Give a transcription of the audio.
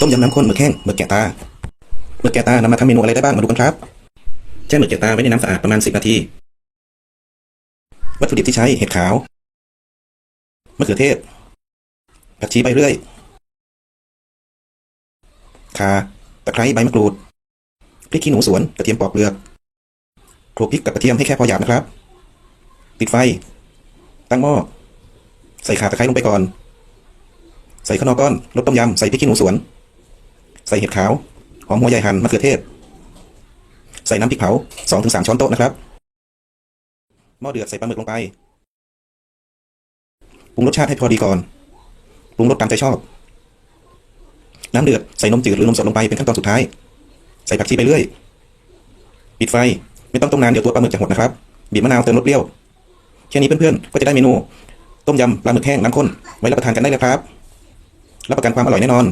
ต้มยำน้ำข้นหมึกแห้งหมึกแกะตาหมึกแกะตานำมาทำเมนูอะไรได้บ้างมาดูกันครับแช่หมึกแกะตาไว้ในน้ำสะอาดประมาณ10นาที วัตถุดิบที่ใช้เห็ดขาวมะเขือเทศผักชีใบเรื่อยข่าตะไคร้ใบมะกรูดพริกขี้หนูสวนกระเทียมปอกเปลือกโขลกพริกกับกระเทียมให้แค่พอหยาบนะครับปิดไฟ ตั้งหม้อใส่ข่าตะไคร้ลงไปก่อน ใส่ข้าวนอกก้อนรสต้มยำใส่พริกขี้หนูสวน ใส่เห็ดขาวหอมหัวใหญ่หั่นมะเขือเทศ ใส่น้ำพริกเผาสองถึงสามช้อนโต๊ะนะครับหม้อเดือดใส่ปลาหมึกลงไปปรุงรสชาติให้พอดีก่อนปรุงรสตามใจชอบ น้ำเดือดใส่นมจืดหรือนมสดลงไปเป็นขั้นตอนสุดท้าย ใส่ผักชีไปเรื่อยปิดไฟไม่ต้องต้มนานเดี๋ยวตัวปลาหมึกจะหดนะครับบีบมะนาวเติมรสเปรี้ยวแค่นี้เพื่อนๆ ก็จะได้เมนู ต้มยำปลาหมึกแห้งน้ำข้น ไว้รับประทานกันได้เลยครับ รับประกันความอร่อยแน่นอน